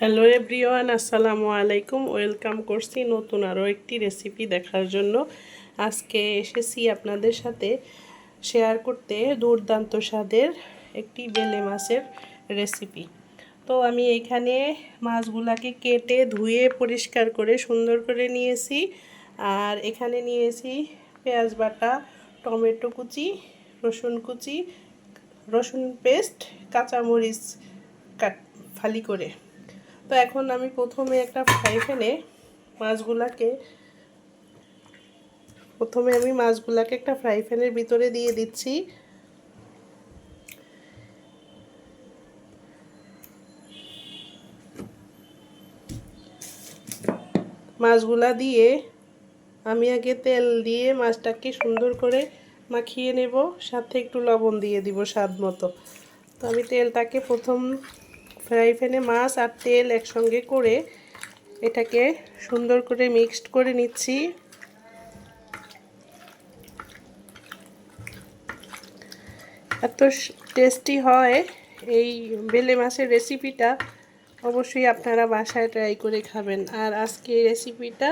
Hello everyone আসসালামু আলাইকুম। Welcome করছি নতুন আরও একটি রেসিপি দেখার জন্য। আজকে এসেছি আপনাদের সাথে শেয়ার করতে দুর্দান্ত স্বাদের একটি বেলে মাছের রেসিপি তো আমি এখানে মাছগুলাকে কেটে, ধুয়ে, পরিষ্কার করে, সুন্দর করে নিয়েছি। আর এখানে নিয়েছি পেঁয়াজ বাটা, টমেটো কুচি, রসুন কুচি, রসুন পেস্ট, কাঁচামরিচ কাট ফালি করে। তো এখন আমি প্রথমে একটা ফ্রাই প্যানে মাছগুলাকে প্রথমে আমি মাছগুলাকে একটা ফ্রাই প্যানের ভিতরে দিয়ে দিচ্ছি। মাছগুলা দিয়ে আমি আগে তেল দিয়ে মাছটাকে সুন্দর করে মাখিয়ে নেব, সাথে একটু লবণ দিয়ে দিব স্বাদ মতো। তো আমি তেলটাকে প্রথম ফ্রাই প্যানে মাছ আর তেল একসঙ্গে করে এটাকে সুন্দর করে মিক্সড করে নিচ্ছি। এত টেস্টি হয় এই বেলে মাছের রেসিপিটা, অবশ্যই আপনারা বাসায় ট্রাই করে খাবেন। আর আজকে এই রেসিপিটা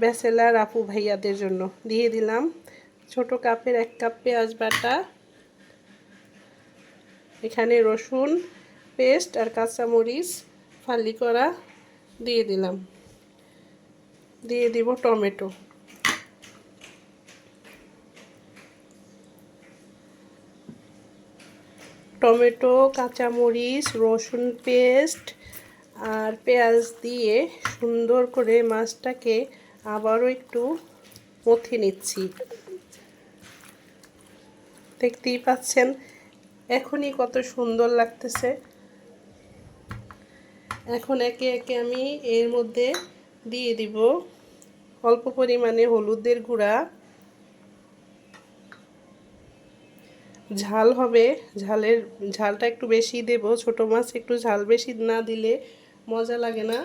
ব্যাচেলার আপু ভাইয়াদের জন্য দিয়ে দিলাম। ছোট কাপের এক কাপ পেঁয়াজ বাটা, এখানে রসুন পেস্ট আর কাঁচামরিচ ফালি করা দিয়ে দিলাম। দিয়ে দিব টমেটো। টমেটো, কাঁচামরিচ, রসুন পেস্ট আর পেঁয়াজ দিয়ে সুন্দর করে মাছটাকে আবারও একটু মথে নিচ্ছি। দেখতেই পাচ্ছেন, এখনই কত সুন্দর লাগতেছে। এখন একে একে আমি এর মধ্যে দিয়ে দিব অল্প পরিমাণে হলুদের গুঁড়া। ঝাল হবে, ঝালের, ঝালটা একটু বেশি দেব, ছোট মাছ একটু ঝাল বেশি না দিলে মজা লাগে না।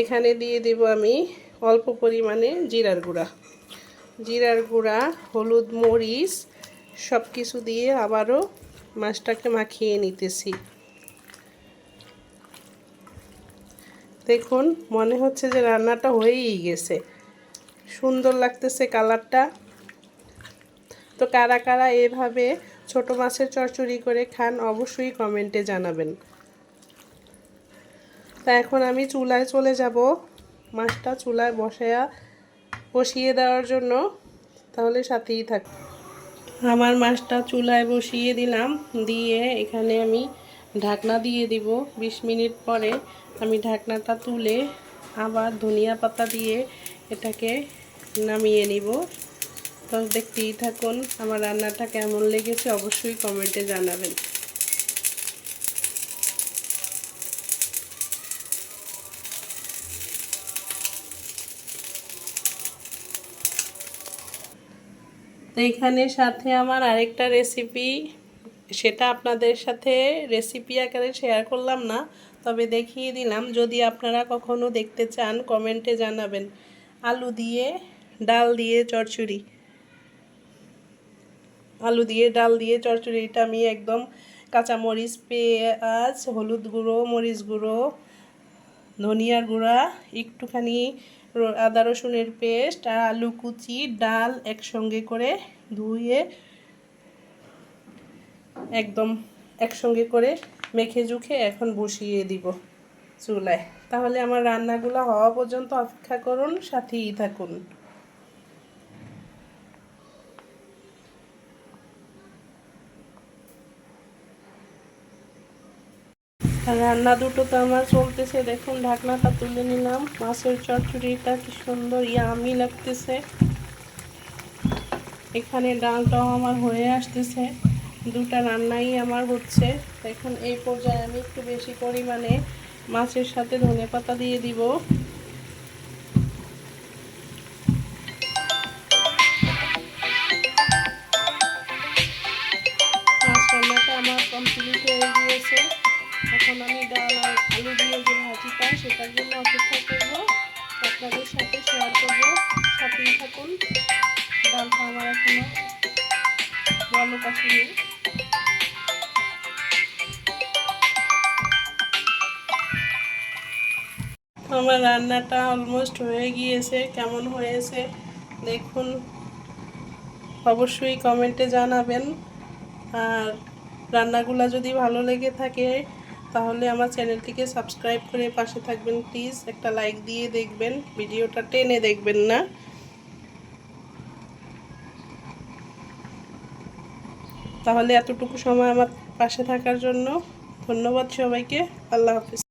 এখানে দিয়ে দেব আমি অল্প পরিমাণে জিরার গুঁড়া। জিরার গুঁড়া, হলুদ মরিচ সব কিছু দিয়ে আবারও মাছটাকে মাখিয়ে নিতেছি। দেখুন, মনে হচ্ছে যে রান্নাটা হয়েই গেছে। সুন্দর লাগতেছে কালারটা। তো কারা কারা এভাবে ছোট মাছের চচ্চড়ি করে খান, অবশ্যই কমেন্টে জানাবেন। তা এখন আমি চুলায় চলে যাব। মাছটা চুলায় বসায়া, বসিয়ে দেওয়ার জন্য। তাহলে সাথেই থাক আমার মাছটা চুলায় বসিয়ে দিলাম। দিয়ে এখানে আমি ঢাকনা দিয়ে দিব। ২০ মিনিট পরে আমি ঢাকনাটা তুলে আবার ধনিয়া পাতা দিয়ে এটাকে নামিয়ে নিব। তো দেখতেই থাকুন আমার রান্নাটা কেমন লেগেছে। অবশ্যই কমেন্টে জানাবেন। তো এখানে সাথে আমার আরেকটা রেসিপি সেটা আপনাদের সাথে রেসিপি আকারে শেয়ার করলাম না, তবে দেখিয়ে দিলাম। যদি আপনারা কখনো দেখতে চান কমেন্টে জানাবেন। আলু দিয়ে ডাল দিয়ে চচ্চড়ি আলু দিয়ে ডাল দিয়ে চচ্চড়িটা আমি একদম কাঁচামরিচ, পেঁয়াজ, হলুদ গুঁড়ো, মরিচ গুঁড়ো ধনিয়ার গুঁড়া, একটুখানি আদা রসুনের পেস্ট আর আলু কুচি, ডাল একসঙ্গে করে ধুয়ে একদম একসঙ্গে করে মেখে জুখে এখন বসিয়ে দিব চুলায়। তাহলে আমার রান্নাগুলো হওয়া পর্যন্ত অপেক্ষা করুন, সাথেই থাকুন। রান্না দুটো তো আমার চলতেছে, দেখুন ঢাকনাটা তুলে নিলাম। মাছের চচ্চড়িটা কি সুন্দর, ইয়ামি লাগতেছে। এখানে ডালটাও আমার হয়ে আসতেছে, দুটা রান্নাই আমার হচ্ছে। এখন এই পর্যায়ে আমি একটু বেশি পরিমাণে মাছের সাথে ধনে পাতা দিয়ে দিব। মাছ রান্নাটা আমার কমপ্লিট হয়ে গিয়েছে। এখন আমি ডাল আলু দিয়ে যে ভাজিটা সেটার জন্য অপেক্ষা করব। আপনাদের সাথে শেয়ার করব। সাথেই থাকুন ডালটা আমার এখনও ভালো কাশি আমার রান্নাটা অলমোস্ট হয়ে গিয়েছে, কেমন হয়েছে দেখুন। অবশ্যই কমেন্টে জানাবেন। আর রান্নাগুলো যদি ভালো লেগে থাকে তাহলে আমার চ্যানেলটিকে সাবস্ক্রাইব করে পাশে থাকবেন প্লিজ একটা লাইক দিয়ে দেখবেন, ভিডিওটা টেনে দেখবেন না। তাহলে এতটুকু সময় আমার পাশে থাকার জন্য। ধন্যবাদ সবাইকে। আল্লাহ হাফিজ।